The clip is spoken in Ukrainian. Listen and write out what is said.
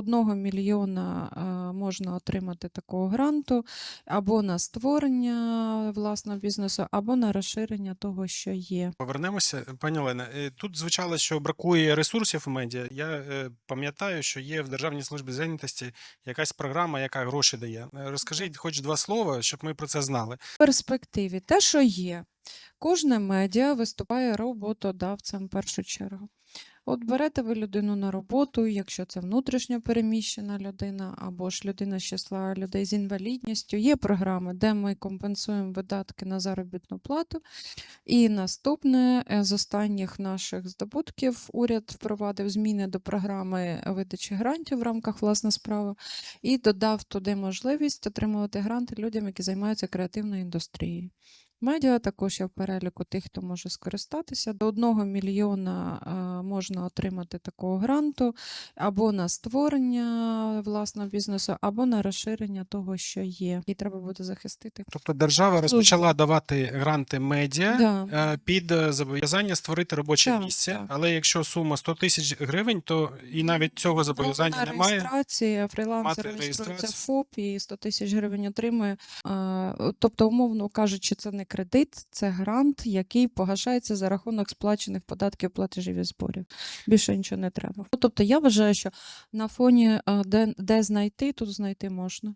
1 мільйона е, можна отримати такого гранту або на створення власного бізнесу, або на розширення того, що є. Повернемося, пані Олена. е, Тут звучало, що бракує ресурсів у медіа. Я е, пам'ятаю, що є в Державній службі зайнятості якась програма, яка гроші дає. Розкажіть хоч два слова, щоб ми про це знали. В перспективі те, що є, кожне медіа виступає роботодавцем в першу чергу. От берете ви людину на роботу, якщо це внутрішньо переміщена людина або ж людина з числа людей з інвалідністю, є програми, де ми компенсуємо видатки на заробітну плату. І наступне е, з останніх наших здобутків уряд впровадив зміни до програми видачі грантів в рамках власна справа і додав туди можливість отримувати гранти людям, які займаються креативною індустрією. Медіа також є в переліку тих, хто може скористатися. До 1 мільйона можна отримати такого гранту або на створення власного бізнесу, або на розширення того, що є, і треба буде захистити. Тобто держава розпочала давати гранти медіа Да. е, під е, зобов'язання створити робоче Так, місце. так. Але якщо сума 100 тисяч гривень, то і навіть цього зобов'язання Ну, на немає. реєстрації фрілансер реєструється. ФОП і 100 тисяч гривень отримує. Тобто, умовно кажучи, це не кредит, це грант, який погашається за рахунок сплачених податків, платежів і зборів. Більше нічого не треба. Ну, Тобто я вважаю, що на фоні де, де знайти, тут знайти можна.